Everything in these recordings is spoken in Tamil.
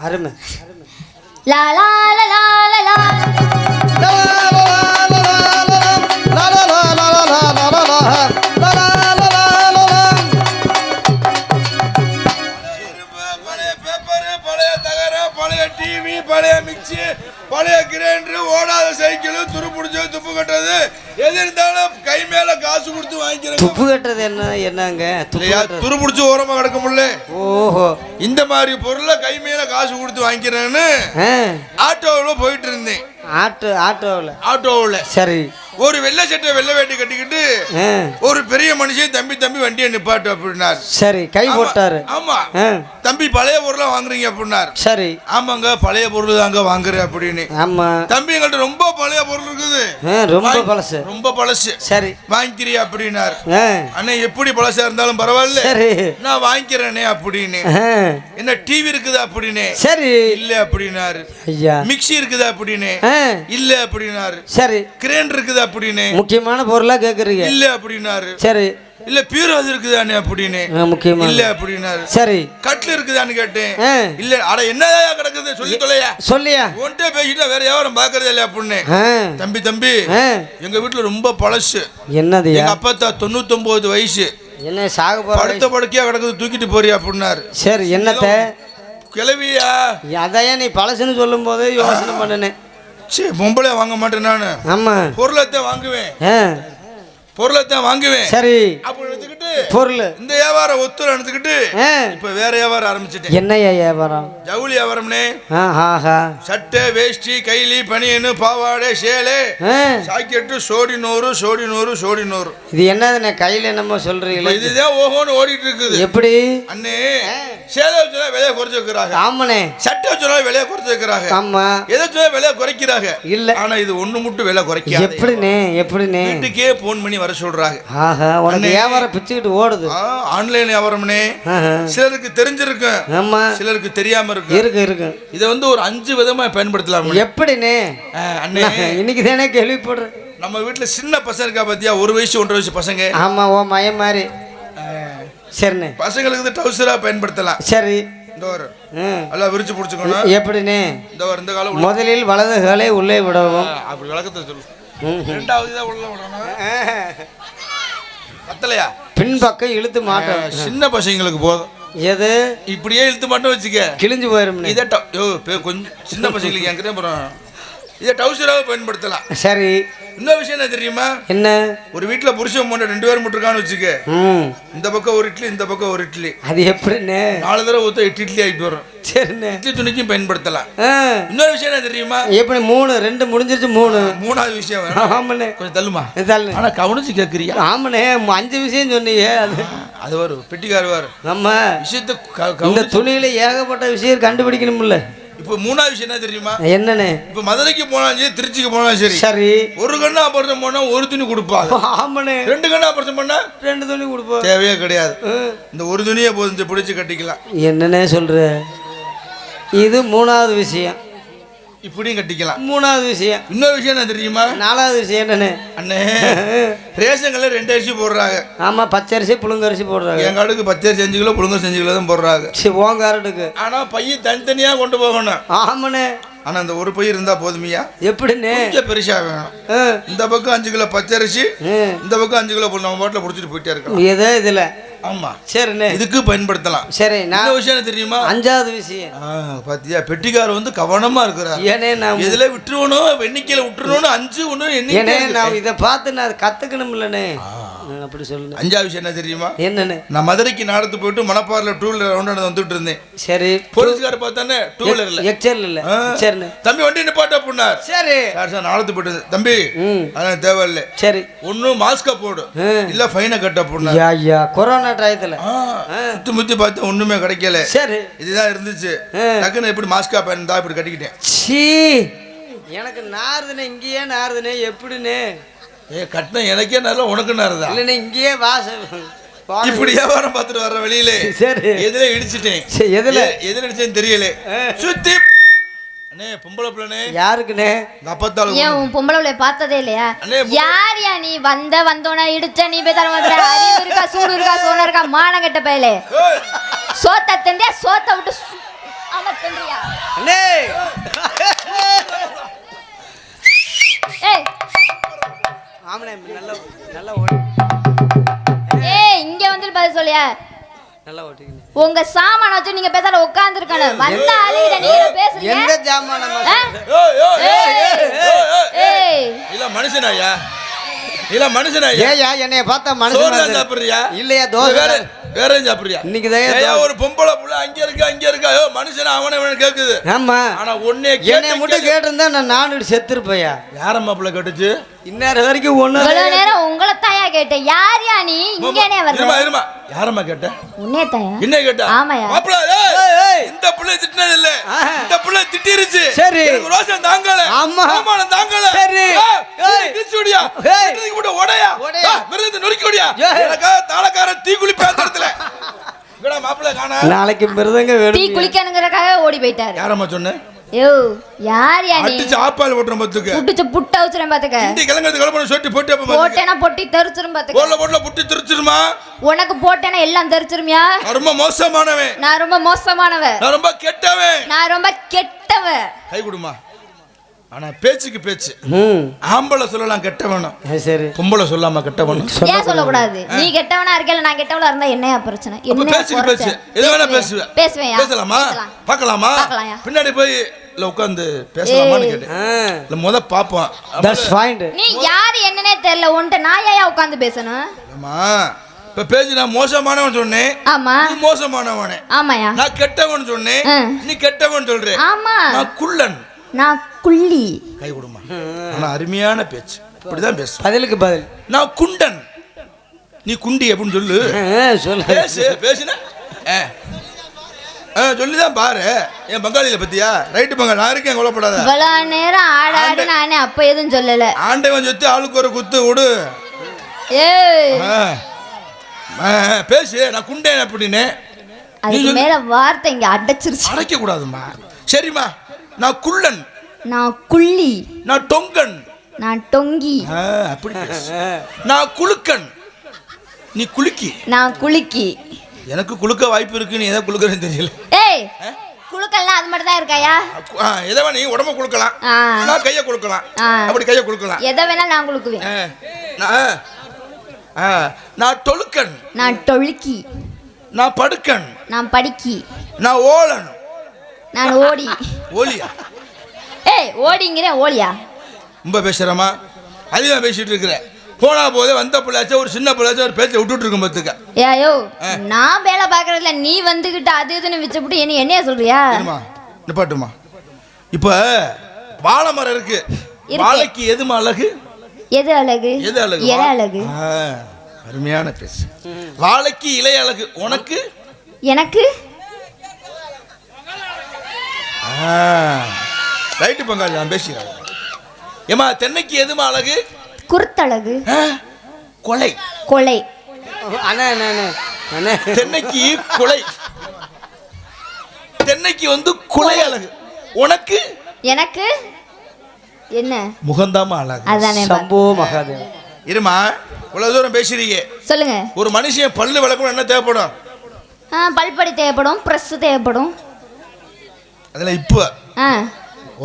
அருமை. லா லா லா லா லா லா. பழைய பேப்பரு பழைய தகரம் பழைய டிவி பழைய மிக்சி பழைய கிரைண்டர் ஓடாத சைக்கிள் துரு பிடிச்சது துப்பு கட்டுறது. எது இருந்தாலும் கை மேல காசு கொடுத்து வாங்கிக்கிறேங்க. துப்பு கட்டுறது என்ன என்னங்க? துரு பிடிச்சி ஓரமா கிடக்க முடியல. ஓஹோ. இந்த மாதிரி பொருளை கை மேல காசு கொடுத்து வாங்கிக்கிறேன்னு ஆட்டோவில் போயிட்டு இருந்தேன். ஆட்டோ ஆட்டோவில். ஆட்டோவில். சரி. ஒரு வெள்ளை சட்டை வெள்ளை வேட்டி கட்டிக்கிட்டு ஒரு பெரிய மனுஷன் தம்பி தம்பி வண்டியை நிப்பாட்டு அப்படின்னார். சரி கை போட்டாரு. ஆமா. தம்பி பழைய பொருளை வாங்குறீங்க அப்படின்னார். சரி. ஆமாங்க பழைய பொருள் தாங்க வாங்குறேன் அப்படின்னு. ஆமா. தம்பி எங்கள்கிட்ட ரொம்ப பழைய பொருள் இருக்குது. ரொம்ப பழசு. ரொம்ப பழசு. சரி. வாங்கிக்கிறியா அப்படின்னார். அண்ணே எப்படி பழசா இருந்தாலும் பரவாயில்ல. சரி. நான் வாங்கிக்கிறேனே அப்படின்னு. என்ன டிவி இருக்குதா அப்படின்னு. சரி. இல்ல அப்படின்னாரு. ஐயா. மிக்ஸி இருக்குதா அப்படின்னு. இல்ல அப்படின்னாரு. சரி. கிரைண்டர் இருக்குதா அப்படின்னு. முக்கியமான பொருளா கேக்குறீங்க. இல்ல அப்படின்னாரு. சரி. இல்ல பீரோது இருக்குதானே அப்படின்னு. ஆ, முக்கியமான இல்ல அப்படின்னாரு. சரி. கட்டில் இருக்குதான்னு கேட்டேன். இல்ல அட என்னதான் கிடக்குது? சொல்லி தொலையா? சொல்லியா? உன்கிட்ட பேசிட்டா வேற யாரும் பாக்குறதே இல்லையா அப்படின்னு தம்பி தம்பி எங்க வீட்டுல ரொம்ப பழசு. என்னதுயா எங்க அப்பத்தா தொண்ணூத்தொன்பது வயசு. என்ன சாக படுத்த படுக்கையா கிடக்குது தூக்கிட்டு போறியா அப்படின்னாரு. சரி என்னத்த? கிளவியா? அதையா நீ பழசுன்னு சொல்லும் போதே யோசனை பண்ணினேன். சே பொம்பளை வாங்க மாட்டேன் நானு. ஆமா. பொருளைத்தான் வாங்குவேன். ஆ பொருளைத்தான் வாங்குவேன். சரி. அப்படி பொருள். இந்த வியாபாரம் ஒத்துரை எடுத்துக்கிட்டு ஆ. இப்ப வேற வியாபாரம் ஆரம்பிச்சிட்டேன். என்னய்யா வியாபாரம்? ஜவுளி வியாபாரம்னே. சட்டை வேஷ்டி கைலி பனியனு பாவாடை சேலை சாக்கெட்டு சோடி நூறு சோடி நூறு சோடி நூறு. இது என்னதுண்ணே? கையில் என்னமோ சொல்றீங்களே. இதுதான் ஓஹோன்னு ஓடிட்டு இருக்குது எப்படி? அண்ணே சேலை வச்சுனா விலையை குறைச்சு வைக்கிறாங்க. ஆமாண்ணே. சட்டை வச்சுனா விலையை குறைச்சு வைக்கிறாங்க. ஆமா. எதை வச்சுனா விலையை குறைக்கிறாங்க. இல்ல. ஆனா இது ஒண்ணு மட்டும் விலை குறைக்காது. எப்படிண்ணே? எப்படிண்ணே? வீட்டுக்கே போன் பண்ணி வர சொல்றாங்க. ஆஹா உனக்கு. வியாபாரம் பிச்சுக்கிட்டு ஓடுது. ஆன்லைன் வியாபாரம்னே. சிலருக்கு தெரிஞ்சிருக்கும் ஆமா. சிலருக்கு தெரியாம இருக்கு. இருக்கு இருக்கு. இதை வந்து ஒரு அஞ்சு விதமா பயன்படுத்தலாம் எப்படிண்ணே? அண்ணே. இன்னைக்கு தானே கேள்விப்படுறேன். நம்ம வீட்டுல சின்ன பசங்க இருக்கா பாத்தியா? ஒரு வயசு ஒன்றரை வயசு பசங்க. ஆமா ஓ மயம் மாதிரி சரிண்ணே. பசங்களுக்கு இது டவுசரா பயன்படுத்தலாம். சரி. இந்த ஒரு. ம். நல்லா விரிச்சு பிடிச்சுக்கணும். எப்படிண்ணே? இந்த இந்த காலம் முதலில் வலது காலை உள்ளே விடவும். அப்படி விளக்கத்தை சொல்லு. ரெண்டாவது தான் உள்ள விடணும். பத்தலையா? பின்பக்கம் இழுத்து மாட்டோம். சின்ன பசங்களுக்கு போதும். எது? இப்படியே இழுத்து மட்டும் வச்சுக்க. கிழிஞ்சு போயிரும்ண்ணே இதை கொஞ்சம் சின்ன பசங்களுக்கு என்கிட்ட அப்புறம் இதை டவுசராக பயன்படுத்தலாம். சரி. இன்னொரு விஷயம் என்ன தெரியுமா? என்ன? ஒரு வீட்டில் புருஷன் பொண்ணு ரெண்டு பேரும் முட்டிருக்கான்னு வச்சுக்க. இந்த பக்கம் ஒரு இட்லி இந்த பக்கம் ஒரு இட்லி. அது எப்படிண்ணே நாலு தடவை ஊற்ற எட்டு இட்லி ஆகிட்டு வரும். சரிண்ணே இட்லி துணிக்கும் பயன்படுத்தலாம். இன்னொரு விஷயம் என்ன தெரியுமா? எப்படி மூணு ரெண்டு முடிஞ்சிருச்சு மூணு. மூணாவது விஷயம். ஆமாண்ணே. கொஞ்சம் தள்ளுமா? தள்ளு ஆனா கவனிச்சு கேட்குறியா ஆமாண்ணே அஞ்சு விஷயம் சொன்னீங்க. அது அது வரும். பெட்டிக்கார் வரும். நம்ம விஷயத்தை இந்த துணியில ஏகப்பட்ட விஷயம் கண்டுபிடிக்கணும்ல. இப்போ மூணாவது விஷயம் என்ன தெரியுமா? என்னண்ணே இப்போ மதுரைக்கு போனாலும் சரி திருச்சிக்கு போனாலும் சரி சரி. ஒரு கண்ணு ஆபரேஷன் பண்ணா ஒரு துணி கொடுப்பாங்க. ஆமாண்ணே. ரெண்டு கண்ணு ஆபரேஷன் பண்ணா ரெண்டு துணி கொடுப்போம் தேவையே கிடையாது. இந்த ஒரு துணியை போதும் பிடிச்சு கட்டிக்கலாம். என்னண்ணே சொல்ற? இது மூணாவது விஷயம். இப்படியும் கட்டிக்கலாம். மூணாவது விஷயம். இன்னொரு விஷயம் என்ன தெரியுமா? நாலாவது விஷயம் என்னண்ணே அண்ணே ரேஷன்களில் ரெண்டு அரிசி போடுறாங்க. ஆமா பச்சரிசி புழுங்கரிசி போடுறாங்க. என் காடுக்கு பத்து அரிசி அஞ்சு கிலோ புழுங்க செஞ்சு கிலோ தான் போடுறாங்க. சரி ஓங்காரட்டுக்கு ஆனா பையன் தனித்தனியா கொண்டு போகணும். ஆமாண்ணே. ஆனா அந்த ஒரு பை இருந்தா போதுமியா? எப்படிண்ணே? கொஞ்சம் பெருசா வேணும். இந்த பக்கம் அஞ்சு கிலோ பச்சரிசி. இந்த பக்கம் அஞ்சு கிலோ நம்ம பாட்டில் பிடிச்சிட்டு போயிட்டே இருக்கலாம். ஏதோ இதுல. ஆமா. சரிண்ணே. இதுக்கு பயன்படுத்தலாம். சரி நான் விஷயம் தெரியுமா? அஞ்சாவது விஷயம். பாத்தியா பெட்டிக்கார வந்து கவனமா இருக்கிறார். ஏனே நான் எதுல விட்டுருவணும் வெண்ணிக்கையில விட்டுருவணும் அஞ்சு ஒண்ணு ஏனே நான் இதை பார்த்து நான் கத்துக்கணும் இல்லைண்ணே அப்படி சொல்லுங்க அஞ்சாவது விஷயம் என்ன தெரியுமா? என்னண்ணே நான் மதுரைக்கு நாடத்து போயிட்டு மணப்பாறையில் டூ வீலர் ரவுண்ட் வந்துட்டு இருந்தேன். சரி. போலீஸ்கார பார்த்தானே டூ வீலர்ல எக்ஸல் இல்ல. சரிண்ணே தம்பி வண்டி நிப்பாட்ட அப்படின்னார் சரி. சார் சார் நாளத்து போயிட்டு. தம்பி அதான் தேவையில்லை. சரி. ஒன்னும் மாஸ்க போடு. இல்ல ஃபைனை கட்ட அப்படின்னார் ஐயா கொரோனா டயத்துல. ஆ, சுத்தி முத்தி பார்த்து ஒண்ணுமே கிடைக்கல. சரி. இதுதான் இருந்துச்சு. டக்குன்னு எப்படி மாஸ்கா பயன்தா இப்படி கட்டிக்கிட்டேன். சீ. எனக்கு நாறுதுண்ணே இங்கேயே நாறுதுண்ணே எப்படிண்ணே ஏ கட்டின எனக்கே நல்லா உனக்கு நேரதா இல்லைண்ணே இங்கேயே வாச இப்படி வியாபாரம் பார்த்துட்டு வர்ற வெளியில சரி. எதுல இடிச்சிட்டேன். சரி, எதுல? எதுல இடிச்சேன்னு தெரியல. சுத்தி. அண்ணே பொம்பளை பிள்ளனே. அப்பத்தால ஏன் உன் பொம்பளை பிள்ளைய பார்த்ததே இல்லையா? யார் யா நீ? வந்த வந்தோன இடிச்ச நீ போய் தர வந்துற அறிவு இருக்கா சூடு இருக்கா சோன இருக்கா? மானம் கெட்ட பயலே. ஏய், சோத்த விட்டு அண்ணே ஏய் ஆமாண்ணே நல்லா நல்லா ஓட்டு. ஏய் இங்க வந்து பதில் சொல்லியா? நல்லா ஓட்டுங்க. உங்க சாமான வச்சு நீங்க பேசாத உட்கார்ந்துருக்கணும். வந்த ஆளுகிட்ட நீங்க பேசுறீங்க. எந்த ஜாமான் ஆ? ஏய், இல்ல மனுஷனாயா இல்ல மனுஷனாயா ஏயா என்னைய பார்த்தா தான் சாப்பிடுறியா? இல்லையா தோசை வேற சாப்பிடுறியா? இன்னைக்கு தான். ஒரு பொம்பளை புள்ள அங்க இருக்கா அங்க இருக்கா? ஐயோ மனுஷனா அவனை இவனை கேக்குது. ஆமா. ஆனா ஒன்னே என்னைய மட்டும் கேட்டிருந்தா நான் நானூறு செத்துருப்பையா யாரம்மா புள்ள கேட்டுச்சு? இந்நேரம் வரைக்கும் ஒண்ணு நேரம் உங்களை கேட்டேன் யார் யா நீ? இங்கனே இருமா வர்ற? இருமா யாரம்மா கேட்ட? உன்னே தாயா? என்ன கேட்டா? ஏய். இந்த புள்ள திட்டினது இல்ல. ஆஹா. இந்த புள்ள திட்டிருச்சு. சரி. எனக்கு ரோஷம் தாங்கல. ஆமா. அவமானம் தாங்கல. சரி. ஏய். கிழிச்சுடியா ஏய். ஏய், மிருகத்தை நொறுக்கி ஓடியா ஏய். எனக்கா தாளக்காரன் தீ குளிப்ப நாளைக்கு மிருதங்க டீ வேணும் குளிக்கணுங்கிறக்காக ஓடி போயிட்டாரு. யாரம்மா சொன்ன? யோ யார் யா நீ? அடிச்சு ஆப்பால் பத்துக்கு. புட்ட வச்சுறேன் பாத்துக்க. சொட்டி போட்டு அப்ப. போட்டேனா பொட்டி தெரிச்சிரும் பாத்துக்க. போட்ல போட்ல புட்டி திருச்சிருமா? உனக்கு போட்டேனா எல்லாம் தெரிச்சிருமியா? நான் ரொம்ப மோசமானவன். நான் ரொம்ப மோசமானவ நான் ரொம்ப கெட்டவன். நான் ரொம்ப கெட்டவ கை கொடுமா. ஆனா பேச்சுக்கு பேச்சு. ஆம்பளை சொல்லலாம் கெட்டவனும் சரி. பொம்பளை சொல்லாம கெட்டவனும் ஏன் சொல்லக்கூடாது? நீ கெட்டவனா இருக்கல நான் கெட்டவளா இருந்தா என்னையா பிரச்சனை? என்ன பேச்சுக்கு பேச்சு. எது வேணா பேசுவேன். பேசுவேன். பேசலாமா? பார்க்கலாமா. பின்னாடி போய் இல்ல உட்காந்து பேசலாமான்னு. கேட்டேன். இல்ல முத பாப்போம் தட்ஸ் ஃபைண்ட் நீ யாரு என்னன்னே தெரியல. உன்கிட்ட நான் ஏன் உட்காந்து பேசணும்? அம்மா இப்ப பேச்சு நான் மோசமானவன் சொன்னேன். ஆமா. நீ மோசமானவனே. ஆமாயா. நான் கெட்டவன் சொன்னேன். நீ கெட்டவன் சொல்ற. ஆமா. நான் குள்ளன். நான் குள்ளி. கை கொடுமா. ஆனா அருமையான பேச்சு. இப்படிதான் பேசு பதிலுக்கு பதில். நான் குண்டன். நீ குண்டி அப்படின்னு சொல்லு. ஆ, சொல்லு. பேசு பேசுன. சொல்லிதான் பாரு. என் பங்காளியில பத்தியா? ரைட்டு பங்காளி. நான் இருக்கேன் கொல்லப்படாத இவ்வளவு நேரம் ஆட ஆடு நானே அப்ப எதுவும் சொல்லல. ஆண்டவன் சொத்து ஆளுக்கு ஒரு குத்து விடு. பேசு. நான் குண்டேன் அப்படின்னு. அதுக்கு மேல வார்த்தை இங்க அடைச்சிருச்சு. அடைக்க கூடாதும்மா சரிம்மா. நான் குள்ளன். நான் குள்ளி. நான் டொங்கன். நான் டொங்கி. அப்படி. நான் குலுக்கன். நீ குலுக்கி. நான் குலுக்கி. எனக்கு குலுக்க வாய்ப்பு இருக்கு நீ எதை குலுக்கறேன்னு தெரியல. ஏய் குலுக்கல்லாம் அது மட்டும் தான் இருக்காயா எதை வேணா நீ உடம்ப குலுக்கலாம். நான் கையை குலுக்கலாம். அப்படி கையை குலுக்கலாம். எதை வேணா நான் குலுக்குவேன். நான் தொழுக்கன் நான் டொழுக்கி. நான் படுக்கன். நான் படிக்கி. நான் ஓலன். நான் ஓடி. ஓலியா? ஏய் ஓடிங்கிறேன் ஓடியா ரொம்ப பேசுறமா? அதிகமாக பேசிட்டு இருக்கிற. போனா போதே வந்த பிள்ளாச்சும் ஒரு சின்ன பிள்ளாச்சும் ஒரு பேச்சை விட்டுட்டு இருக்கும் பார்த்துக்க ஏயோ நான் வேலை பார்க்கறதுல நீ வந்துகிட்டு அது இதுன்னு வச்சுப்புட்டு என்ன என்னைய சொல்றியா? நிப்பாட்டுமா. இப்போ வாழை மரம் இருக்கு. வாழைக்கு எதுமா அழகு? எது அழகு? எது அழகு வா- அழகு? அருமையான பேச்சு. வாழைக்கு இலை அழகு. உனக்கு? எனக்கு? ரைட்டு பங்காளி நான் பேசுகிறேன் ஏமா தென்னைக்கு எதுமா அழகு? குருத்தழகு. கொலை. கொலை. அண்ணா அண்ணா அண்ணா தென்னைக்கு கொலை. தென்னைக்கு வந்து குலை அழகு. உனக்கு? எனக்கு? என்ன? முகந்தாம அழகு. அதானே சம்போ மகாதேவ் இருமா இவ்வளவு தூரம் பேசுறீங்க. சொல்லுங்க. ஒரு மனுஷன் பல்லு விளக்கணும் என்ன தேவைப்படும்? பல்படி தேவைப்படும் ப்ரெஸ் தேவைப்படும். அதில் இப்போ. ஆ.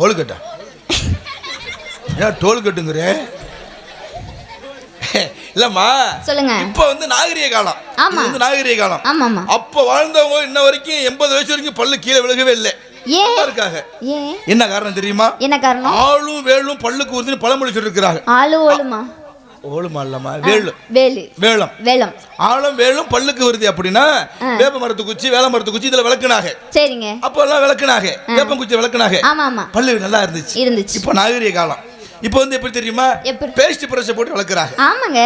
ஓலுக்கட்டா ஏன் டோல் கட்டுங்கிற? இல்லம்மா. சொல்லுங்க. இப்ப வந்து நாகரிக காலம். ஆமா. வந்து நாகரிக காலம். ஆமா ஆமா அப்ப வாழ்ந்தவங்க இன்ன வரைக்கும் எண்பது வயசு வரைக்கும் பல்லு கீழே விழுகவே இல்லை. இருக்காங்க. என்ன காரணம் தெரியுமா? என்ன காரணம்? ஆளும் வேலும் பல்லுக்கு வந்து பழமொழி சொல்லிருக்கிறாங்க. ஆளு ஓளுமா இல்லம்மா வேலு. வேலு. வேலம் வேலம் பல்லுக்கு வருது அப்படின்னா. வேப்ப மரத்து குச்சி வேல மரத்து குச்சி இதுல விளக்குனாங்க. சரிங்க. அப்போ எல்லாம் விளக்குனாங்க வேப்பம் குச்சி விளக்குனாங்க. ஆமா ஆமா. பல்லு நல்லா இருந்துச்சு. இருந்துச்சு. இப்போ நாகரிக காலம். இப்போ வந்து எப்படி தெரியுமா? பேஸ்ட் பிரஷை போட்டு விளக்குறாங்க. ஆமாங்க?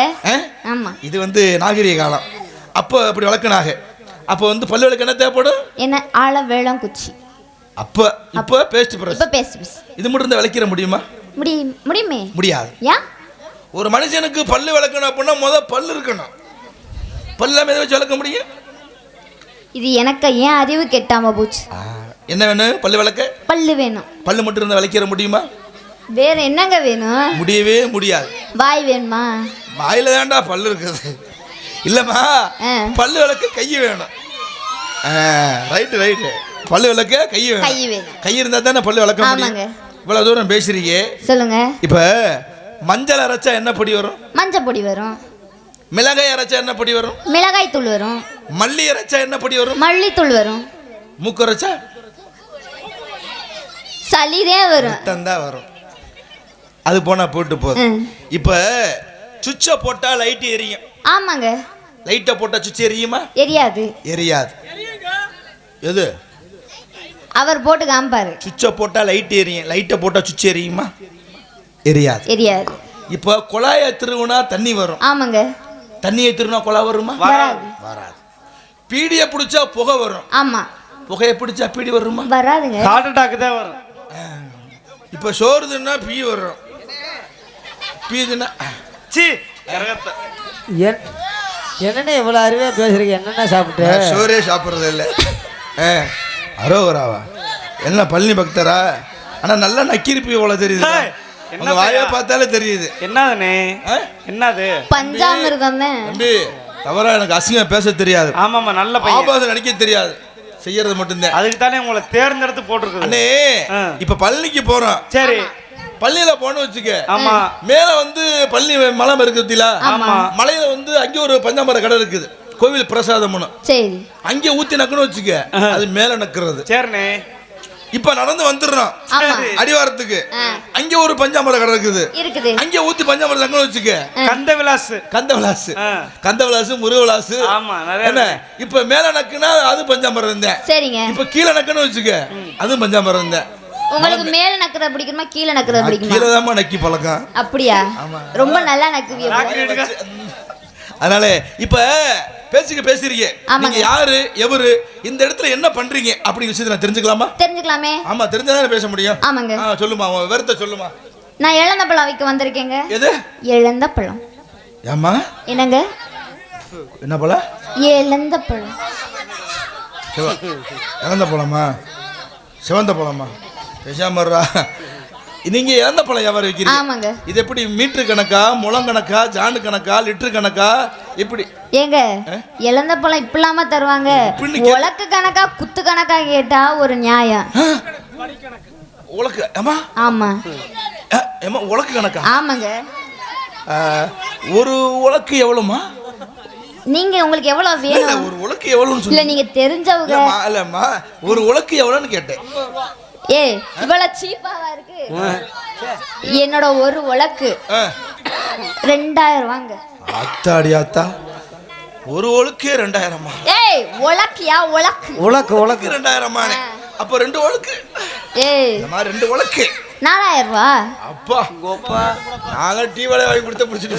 ஆமா. இது வந்து நாகரிக காலம். அப்போ அப்படி விளக்குனாங்க. அப்போ வந்து பல்லு விளக்கு என்ன தேவைப்படும்? என்ன? ஆழ வேளம் குச்சி. அப்போ இப்போ பேஸ்ட் பிரஷ். இப்ப இது மட்டும் இருந்தா விளக்கிற முடியுமா? முடியும் முடியுமே. முடியாது. ஏன் ஒரு மனுஷனுக்கு பல்லு விளக்கணும் அப்படின்னா முத பல்லு இருக்கணும். பல்லாம எதை வச்சு விளக்க முடியும்? இது எனக்கு ஏன் அறிவு கெட்டாம போச்சு? என்ன வேணும்? பல்லு விளக்க? பல்லு வேணும். பல்லு மட்டும் இருந்தா விளக்கிற முடியுமா? வேற என்னங்க வேணும்? முடியவே முடியாது. வாய் வேணுமா? வாயில தான்டா பல்லு இருக்குது. இல்லம்மா. பல்லு விளக்க கை வேணும். ரைட்டு ரைட்டு பல்லு விளக்க கை வேணும். கை வேணும். கை இருந்தா தானே பல்லு விளக்க. முடியும். இவ்வளவு தூரம் பேசுறீங்க. சொல்லுங்க. இப்ப மஞ்சள் அரைச்சா என்ன பொடி வரும்? மஞ்சள் பொடி வரும். மிளகாய் அரைச்சா என்ன பொடி வரும்? மிளகாய் தூள் வரும். மல்லி அரைச்சா என்ன பொடி வரும்? மல்லித்தூள் வரும். மூக்கு அரைச்சா? சளிதே வரும். தான் வரும். அது போனா போட்டு போதும். இப்ப சுவிட்சை போட்டா லைட் எரியும். ஆமாங்க. லைட்டை போட்டா சுவிட்ச் எரியுமா? எரியாது. எரியாது. எது? அவர் போட்டு காமிப்பாரு. சுவிட்சை போட்டா லைட் எரியும். லைட்டை போட்டா சுவிட்ச் எரியுமா? எரியாது. எரியாது. இப்போ குழாயை திருவுனா தண்ணி வரும். ஆமாங்க. தண்ணியை திருவினா குழா வருமா? வராது. வராது. பீடியை பிடிச்சா புகை வரும். ஆமா. புகையை பிடிச்சா பீடி வருமா? வராதுங்க. ஹார்ட் அட்டாக் தான் வரும். இப்போ சோறுதுன்னா பீ வரும். பீதுன்னா சி கரகத்தை என் என்னண்ணே இவ்வளோ அருமையாக பேசுறீங்க? என்னென்ன சாப்பிட்டு? சோறே சாப்பிட்றது இல்லை. ஏ அரோகராவா? என்ன பழனி பக்தரா? ஆனா நல்லா நக்கிருப்பி இவ்வளோ தெரியுது உங்க வாயை? பார்த்தாலே தெரியுது. என்னதுண்ணே ஆ? என்னது? பஞ்சாமிர்தம். தான் தம்பி தவறா எனக்கு அசிங்கம் பேச தெரியாது. ஆமாம்மா நல்ல பையன். ஆபாசம் நடிக்க தெரியாது. செய்யறது மட்டும்தான். அதுக்கு தானே உங்களை தேர்ந்தெடுத்து போட்டிருக்குது. அண்ணே. இப்ப பழனிக்கு போறோம். சரி. பள்ளியில போன வச்சுக்க. ஆமா. மேல வந்து பள்ளி மலை இருக்குதுல ஆமா. மலையில வந்து அங்க ஒரு பஞ்சாமர கடை இருக்குது. கோவில் பிரசாதம்னு. சரி. அங்க ஊத்தி நக்குன்னு வச்சுக்க. அது மேல நக்குறது. சரிண்ணே. இப்ப நடந்து வந்துடுறோம் ஆமா. அடிவாரத்துக்கு. அங்க ஒரு பஞ்சாமர கடை இருக்குது. இருக்குது. அங்க ஊத்தி பஞ்சாமரம் நக்குன்னு வச்சுக்க? கந்த விலாஸ் கந்த விலாசு ஆ. கந்த விலாசு முருக விலாசு ஆமா நிறைய என்ன? இப்ப மேல நக்குனா அது பஞ்சாமரம் இருந்தேன். சரிங்க. இப்ப கீழே நக்குன்னு வச்சுக்க அதுவும் பஞ்சாமரம் இருந்தேன். உங்களுக்கு மேல நக்குறது பிடிக்குமா கீழே நக்குறது பிடிக்குமா? கீழே தாம்மா நக்கி பழக்கம். அப்படியா? ரொம்ப நல்லா எடுக்க. அதனால இப்ப பேசிக்க பேசுறீங்க. நீங்க யாரு எவரு இந்த இடத்துல என்ன பண்றீங்க அப்படிங்கிற விஷயத்தை நான் தெரிஞ்சுக்கலாமா? தெரிஞ்சுக்கலாமே. ஆமா தெரிஞ்சாதானே பேச முடியும்? ஆமாங்க. ஆ சொல்லுமா உன் விவரத்தை சொல்லுமா. நான் இழந்த பழம் விற்க வந்திருக்கேங்க. எது? இழந்த பழம். ஏம்மா? என்னங்க? என்ன போல இழந்த பழம். சிவ இறந்த பழமா? சிவந்த பழமா? பேசாமறா நீங்க இறந்த பழம் வியாபாரம் வைக்கிறீங்க. ஆமாங்க. இது எப்படி மீட்டர் கணக்கா முழம் கணக்கா ஜாண்டு கணக்கா லிட்டர் கணக்கா? எப்படி? ஏங்க இழந்த பழம் இப்படிலாம தருவாங்க. உலக்கு கணக்கா குத்து கணக்கா கேட்டா ஒரு நியாயம். உலக்கு ஏமா ஆமா. ஏமா உலக்கு கணக்கா? ஆமாங்க. ஒரு உலக்கு எவ்வளோமா நீங்க உங்களுக்கு எவ்வளவு வேணும்? ஒரு உலக்கு எவ்வளோன்னு இல்ல நீங்க தெரிஞ்சவங்க இல்லம்மா ஒரு உலக்கு எவ்வளோன்னு கேட்டேன். ஏ இவ்வளவு சீப்பாவா இருக்கு? என்னோட ஒரு உலக்கு. ரெண்டாயிரம் வாங்க. அத்தாடி அத்தா ஒரு ஒழுக்கே ரெண்டாயிரமா? ஏய் உலக்கியா உலக்கு? உலக்கு உலக்கு. உலக்கு ரெண்டாயிரமானே. அப்போ ரெண்டு ஒழுக்கு? ஏய் இந்த மாதிரி ரெண்டு ஒழுக்கு. நாலாயிரம் ரூபா அப்பா. கோப்பா. நாங்க டீ வடை வாங்கி கொடுத்த பிடிச்சிட்டு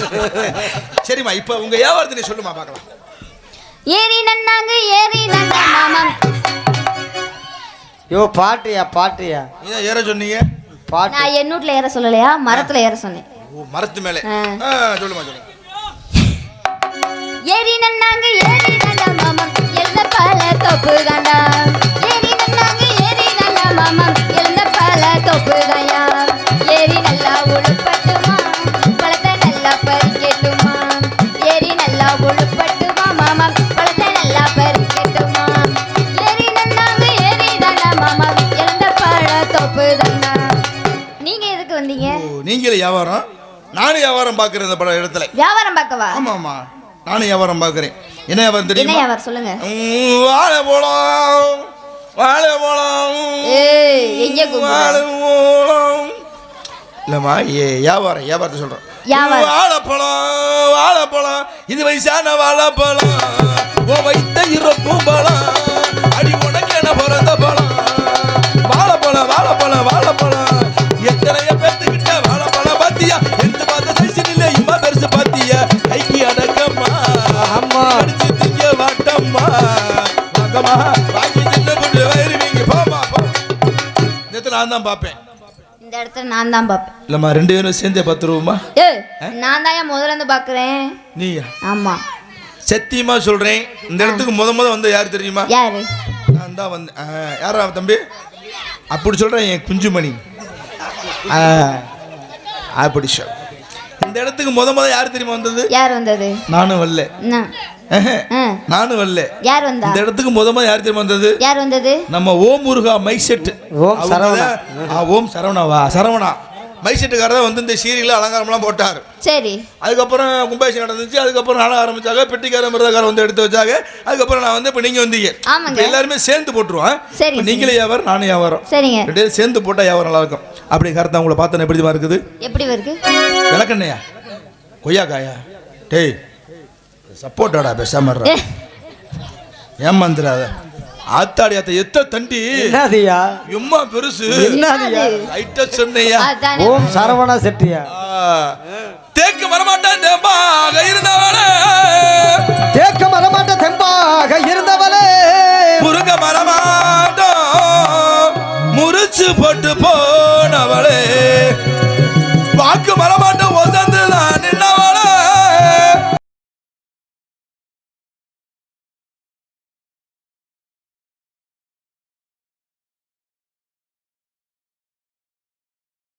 சரிம்மா இப்போ உங்க வியாபாரத்தை நீ சொல்லுமா பார்க்கலாம். ஏறி நன்னாங்க ஏறி நன்னா மாமம் யோ பாட்டியா பாட்டியா? நீ ஏற சொன்னீங்க? பாட்டு. நான் என் வீட்ல ஏற சொல்லலையா? மரத்துல ஏற சொன்னேன். ஓ மரத்து மேலே. சொல்லுமா சொல்லுமா ஏறி நன்னாங்க ஏறி நன்னா மாமம் எழுந்த பல தொப்பு தாண்டா ஏறி நன்னாங்க ஏறி நன்னா மாமம் எழுந்த பல தொப்பு தாயா ஏறி நல்லா நீங்களே வியாபாரம்? நானும் வியாபாரம் பார்க்குறேன் இந்த படம் இடத்துல. வியாபாரம் பார்க்கவா? ஆமா ஆமா நானும் வியாபாரம் பார்க்குறேன். என்ன வியாபாரம் என்ன தெரியுமா வியாபாரம் சொல்லுங்க. வாழை போலாம். வாழை போலாம்? வாழை போலாம். இல்லம்மா ஏ வியாபாரம் வியாபாரத்தை வியாபாரம். வாழைப்பழம் வாழைப்பழம். இது வயசான வாழைப்பழம். உன் வைத்த இறப்பும் பழம். அடி உனக்கு என்ன பிறந்த பழம். வாழைப்பழம் வாழைப்பழம் வாழைப்பழம். எத்தனைய கைக்கு அடக்கம்மா. ஆமா. அடிச்சு திங்க வாட்டம்மா. வாங்கம்மா. வாங்கி தின்னு கொண்டு வருவீங்க போமா போ நேற்று நான் தான் பார்ப்பேன். இந்த இடத்துல நான் தான் பார்ப்பேன். இல்லம்மா ரெண்டு பேரும் சேர்ந்தே பத்துருவோமா ஏ நான் தான் முதல்ல இருந்து பார்க்குறேன்? நீயா? ஆமா. சத்தியமா சொல்றேன். இந்த இடத்துக்கு முத முத வந்து யார் தெரியுமா? யாரு? நான் தான் வந்தேன். ஆ, யாரா தம்பி? அப்படி சொல்றேன் என் குஞ்சுமணி. ஆ, அப்படி சொல். இந்த இடத்துக்கு முத முத யார் தெரியுமா வந்தது? யார் வந்தது? நானும் வரல. நானும் வரல. யார் வந்தா? இந்த இடத்துக்கு முத முத யார் தெரியுமா வந்தது? யார் வந்தது? நம்ம ஓம் முருகா மைக் செட் ஓம் சரவணா. ஓம் சரவணாவா? சரவணா. மைக் செட்டுக்காரர் தான் வந்து இந்த சீரியல அலங்காரம்லாம் போட்டார். சரி. அதுக்கப்புறம் கும்பாபிஷேகம் நடந்துச்சு. அதுக்கப்புறம் நானும் ஆரம்பிச்சாங்க. பெட்டிக்கார மிருதக்காரன் வந்து எடுத்து வச்சாங்க. அதுக்கப்புறம் நான் வந்து இப்போ நீங்கள் வந்தீங்க. இப்ப எல்லாருமே சேர்ந்து போட்டுருவோம். நீங்களே வியாபாரம் நானும் வியாபாரம் சரிங்க. ரெண்டு பேரும் சேர்ந்து போட்டால் வியாபாரம் நல்லா இருக்கும் அப்படி கருத்து உங்களை பார்த்தா எப்படி இருக்குது? எப்படி வருது விளக்கண்ணையா? கொய்யாக்காயா? டேய் சப்போர்ட்டாடா பேசாம ஏமாந்துடாத. ஆத்தாடி அத்த எத்த தண்டி? என்னதியா எம்மா பெருசு? என்னதியா லைட்டா சொன்னையா? ஓம் சரவணா செட்டியா? தேக்க வரமாட்டேன் தெம்பாக இருந்தவளே. தேக்க வரமாட்டேன் தெம்பாக முறிச்சு போட்டு போனவளே. வாக்கு வரமாட்டோம்